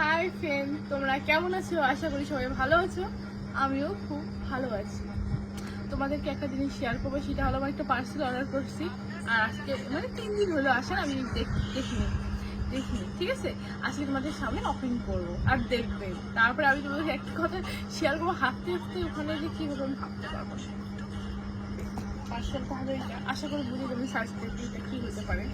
Hi friend তোমরা কেমন আছো? আশা করি সবাই ভালো আছো। আমিও খুব ভালো আছি। তোমাদেরকে একটা জিনিস শেয়ার করব, সেটা হলো আমার একটা পার্সেল অর্ডার করছি। আর আজকে মানে তিন দিন হলো, আসেন, আমি দেখ- দেখিনি দেখিনি ঠিক আছে? আজকে তোমাদের সামনে ওপেন করব, আর দেখবে। তারপরে আমি তোমাদের একটা কথা শেয়ার করব, হাঁটতে হাঁটতে ওখানে যে কী হবে, আমি ভাবতে পারব পার্সেলটা এটা আশা করি বুঝে তুমি সার্চ কি হতে পারে।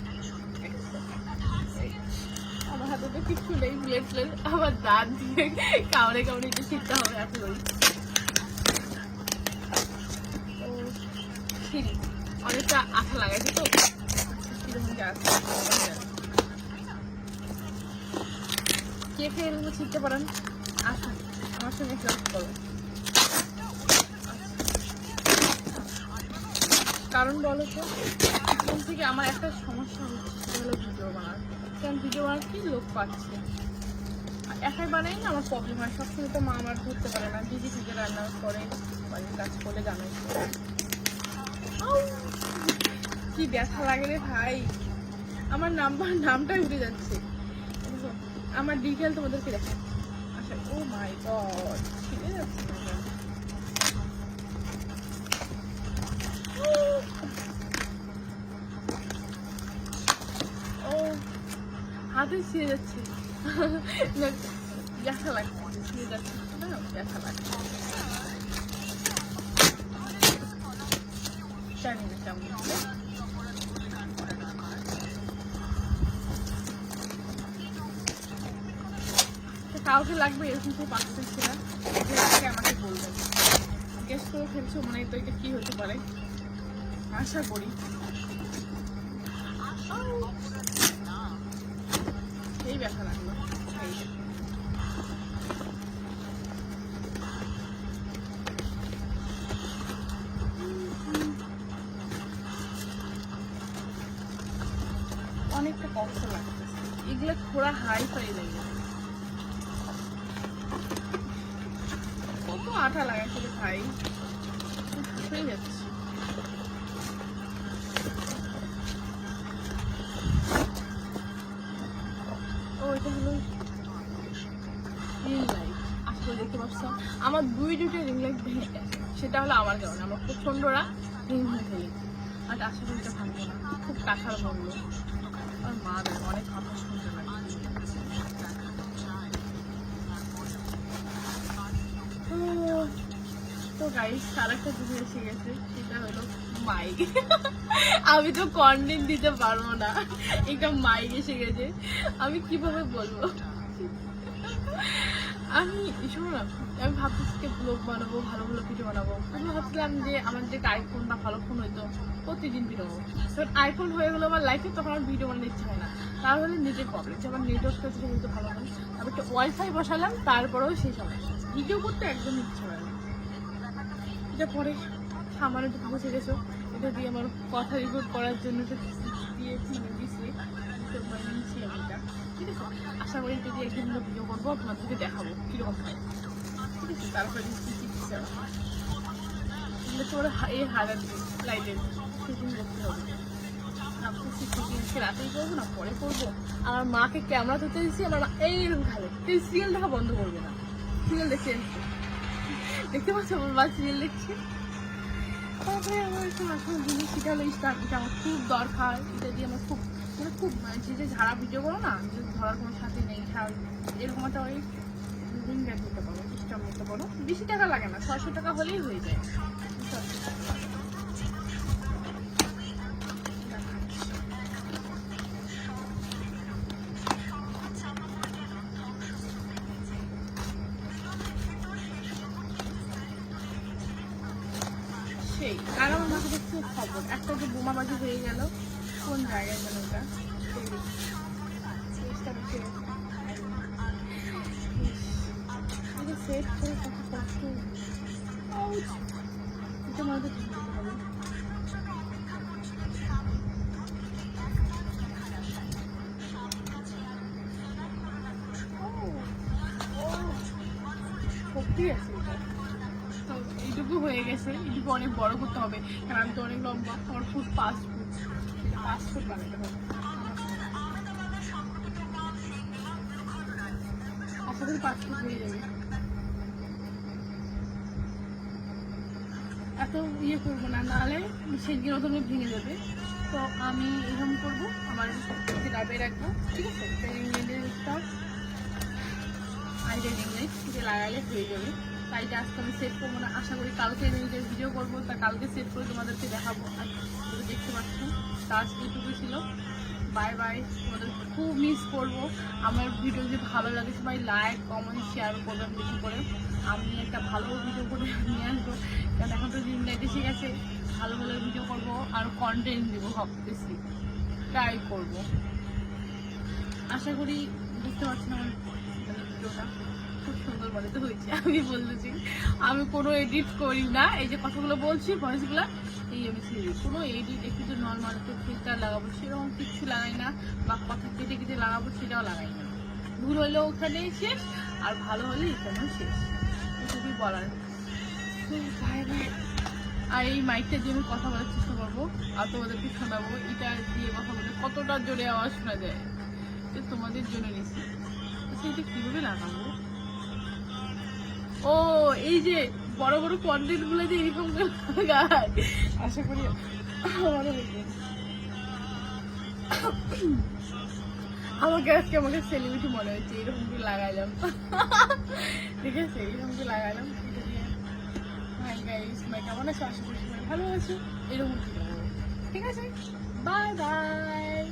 আমার হাতে তো কিছু নেই ব্লেড প্লেট আমার দাঁত দিয়ে কামড়ে কামড়ে এটা শিখতে হবে তো অনেকটা আঠা লাগাইছে তো। কীরকম কে খেয়ে এরকম শিখতে পারেন আসুন, আমার সঙ্গে হেল্প করো কারণ বলো তো, এখন থেকে আমার একটা সমস্যা হচ্ছে, সেটা ভিডিও বানার। কারণ ভিডিও বানার কি লোক পাচ্ছে। আর একাই বানাই না, আমার প্রবলেম হয়। সবসময় তো মা আমার ধরতে পারে না। দিদি থেকে রান্না করে, বাড়ির কাজ করে জানাই। কি ব্যথা লাগে রে ভাই। আমার নাম্বার, নামটাই উঠে যাচ্ছে। আমার ডিটেল তোমাদেরকে দেখা আচ্ছা ও মাই গড ছিঁড়ে যাচ্ছে না। ও হাতে ছিঁড়ে যাচ্ছে। ব্যথা লাগছে ছিঁড়ে যাচ্ছে। না ব্যথা লাগছে। জানি না কাউকে লাগবে এরকম কেউ পাচ্ছে না যে আমাকে বলবেন গেস করে ফেলছো, মনে হয় তো এটা কি হতে পারে। আশা করি। সেই ব্যথা লাগল। অনেকটা কষ্ট লাগতেছে। এগুলো খোড়া হাই ফাই লাগে কত আঠা লাগাইছে রে ভাই। হয়ে যাচ্ছে। দেখতে পাচ্ছ? আমার দুই দুটো রিং লাইট ভেঙে গেছে সেটা হলো আমার কারণে। আমার প্রচন্ডরা রিং হয়ে ফেলে আর আশা করি এটা ভাঙবো না। খুব কাঁঠাল ভাঙলো আর মা দেয় অনেক কথা শুনতে লাগে তো গাইস আর একটা জিনিস এসে গেছে। সেটা হলো মাইক আমি তো কন্টেন্ট দিতে পারব না। এটা মাইক এসে গেছে। আমি কীভাবে বলব? আমি শোনো না, আমি ভাবতেছি ব্লগ বানাবো, ভালো ভালো ভিডিও বানাবো। আমি ভাবছিলাম যে আমার যে আইফোন বা ভালো ফোন হইতো, প্রতিদিন ভিডিও তখন আইফোন হয়ে গেলো আমার লাইফে তখন আমার ভিডিও বানাতে ইচ্ছা হয় না। তাহলে নিজের প্রবলেম যে আমার নেটওয়ার্কটা সেটা কিন্তু ভালো নয় আমি একটা ওয়াইফাই বসালাম, তারপরেও সেই সমস্যা ভিডিও করতে একদম ইচ্ছা হয় না। এটা পরে সামান্য একটু বুঝে গেছো এটা দিয়ে আমার কথা রিপোর্ট করার জন্য দিয়ে মানে দিছি আশা করি দিয়ে একদিন ভিডিও করব, আপনাদেরকে দেখাবো কীরকম হয়। ঠিক আছে? তারপরে কি কি দিচ্ছে? আমার এগুলো তো ওরা এই হাজার লাইটের শুটিং করতে হবে। ভাবতেছি শুটিং আজকে রাতেই করব, না পরে করব। আমার মাকে ক্যামেরা ধরতে দিচ্ছি আমার এইরকম খালে এই সিরিয়াল দেখা বন্ধ করবে না। সিরিয়াল দেখে এসছে। দেখতে পাচ্ছ? আমার সিরিয়াল দেখছে। তারপরে আমার একটা আসলে জিনিস, সেটা হলো এটা আমার খুব দরকার। এটা দিয়ে আমার খুব মানে খুব মানে যে যে ঝাড়া ভিডিও করো না, যে কোনো সাথে নেই এরকম ওই রিং ব্যাগ নিতে পারো সিস্টেম নিতে পারো বেশি টাকা লাগে না, ছয়শো টাকা হলেই হয়ে যায়। সেই আর আমার মাথা দেখছে খবর একটা যে বোমাবাজি হয়ে গেল কোন জায়গায় যেন ওটা। সেট করে কত কষ্ট এটা হবে। ও, সত্যি আছে তো এইটুকু হয়ে গেছে এইটুকু অনেক বড় করতে হবে কারণ আমি তো অনেক লম্বা আমার ফুট পাঁচ ফুট। আশা করি এত ইয়ে করব না, নাহলে সেদিন ভেঙে যাবে। তো আমি এরকম করব, আমার ডাবে রাখব ঠিক আছে? আজকে আমি করব না। আশা করি কালকে ভিডিও করব, তা কালকে সেট করে তোমাদেরকে দেখাবো। আর দেখতে পাচ্ছ। তা আজকে এইটুকু ছিল। বাই বাই তোমাদের খুব মিস করব। আমার ভিডিও যদি ভালো লাগে, সবাই লাইক কমেন্ট শেয়ার করবেন বেশি করে। আমি একটা ভালো ভিডিও করে নিয়ে আসব। কারণ এখন তো দিন নেট এসে গেছে। ভালো ভালো ভিডিও করব আর কন্টেন্ট দেবো ভাবতেছি। ট্রাই করব। আশা করি বুঝতে পারছেন আমার মানে ভিডিওটা। খুব সুন্দর বলে তো হয়েছে। আমি বলতেছি আমি কোনো এডিট করি না। এই যে কথাগুলো বলছি ভয়েসগুলো এই আমি ছেড়ে কোনো এডিট একটু যে নর্মাল একটু ফিল্টার লাগাবো, সেরকম কিছু লাগাই না। বা কথা কেটে কেটে লাগাবো, সেটাও লাগাই না। ভুল হলেও ওখানেই শেষ, আর ভালো হলে এখানেও শেষ। এটুকুই বলার। আর এই মাইকটা দিয়ে আমি কথা বলার চেষ্টা করব, আর তোমাদেরকে শোনাবো। এটা দিয়ে কথা বলে কতটা জোরে আওয়াজ শোনা যায় তোমাদের জন্য নিচ্ছি এটা কীভাবে লাগাবো? ও, এই যে বড় বড় কন্টেন্টগুলো যে এরকম লাগায় আশা করি আমাকে আজকে আমাকে সেলিব্রিটি মনে হচ্ছে এরকম করে লাগাইলাম। ঠিক আছে এরকম করে লাগাইলাম। হাই গাইস মাই কেমন আছো? আশা করি ভালো আছো। এরকম লাগাবো। ঠিক আছে? Bye bye